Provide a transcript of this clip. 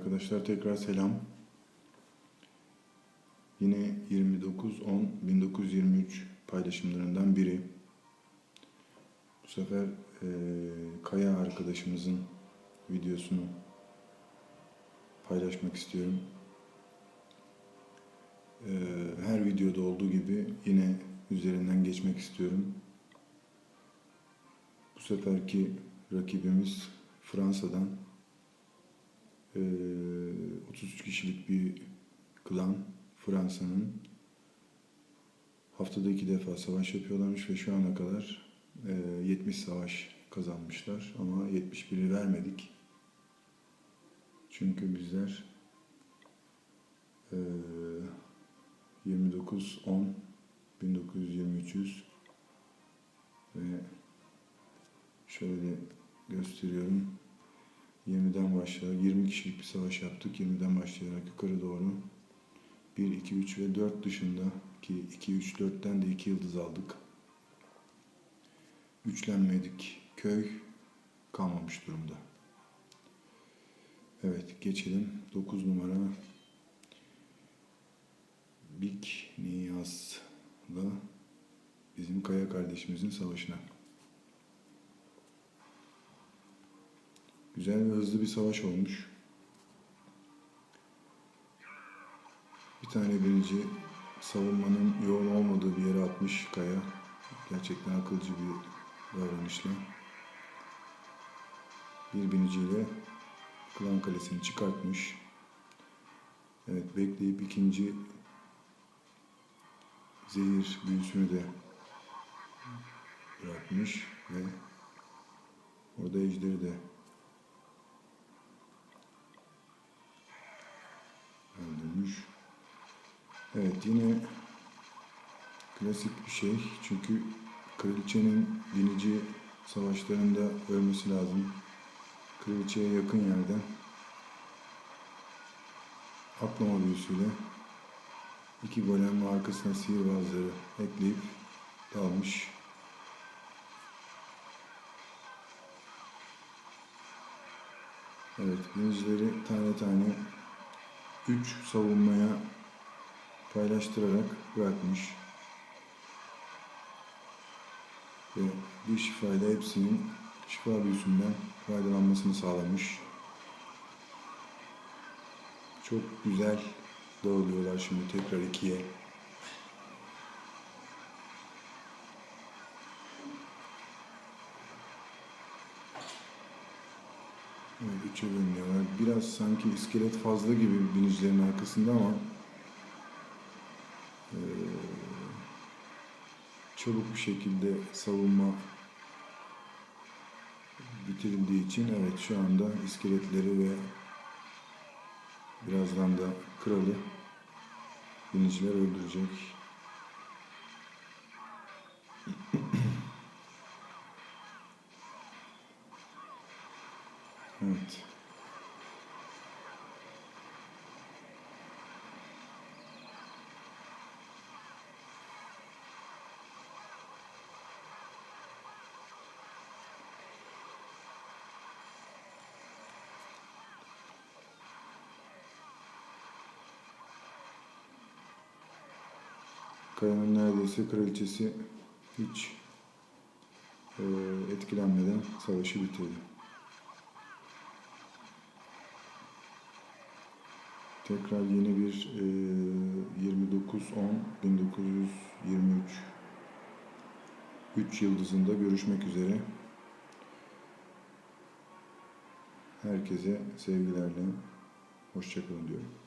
arkadaşlar tekrar selam. Yine 29-10-1923 paylaşımlarından biri. Bu sefer eee, Kaya arkadaşımızın videosunu paylaşmak istiyorum. Eee, her videoda olduğu gibi yine üzerinden geçmek istiyorum. Bu seferki rakibimiz Fransa'dan eee, 33 kişilik bir klan Fransa'nın haftada iki defa savaş yapıyorlarmış ve şu ana kadar eee, 70 savaş kazanmışlar ama 71'i vermedik. Çünkü bizler eee 29 10 1923'üz ve şöyle gösteriyorum. 20'den başlayarak 20 kişilik bir savaş yaptık. 20'den başlayarak yukarı doğru 1, 2, 3 ve 4 dışında ki 2, 3, 4'ten de 2 yıldız aldık. Üçlenmedik. Köy kalmamış durumda. Evet geçelim. 9 numara Big Niyaz'la bizim Kaya kardeşimizin savaşına. Güzel ve hızlı bir savaş olmuş. Bir tane birinci savunmanın yoğun olmadığı bir yere atmış Kaya. Gerçekten akılcı bir davranışla. Bir biniciyle Klan Kalesi'ni çıkartmış. Evet bekleyip ikinci zehir büyüsünü de bırakmış ve orada ejderi de Evet yine klasik bir şey çünkü kraliçenin binici savaşlarında ölmesi lazım. Kraliçeye yakın yerden atlama büyüsüyle iki golem ve arkasına sihirbazları ekleyip dalmış. Evet, binicileri tane tane 3 savunmaya paylaştırarak bırakmış. Ve bir şifayla hepsinin şifa büyüsünden faydalanmasını sağlamış. Çok güzel dağılıyorlar şimdi tekrar ikiye. Evet, üçe bölünüyorlar. Biraz sanki iskelet fazla gibi binicilerin arkasında ama çabuk bir şekilde savunma bitirildiği için evet şu anda iskeletleri ve birazdan da kralı biniciler öldürecek. Evet. Kaya'nın neredeyse kraliçesi hiç eee, etkilenmeden savaşı bitirdi. Tekrar yeni bir eee 29-10-1923 3 yıldızında görüşmek üzere. Herkese sevgilerle hoşçakalın diyorum.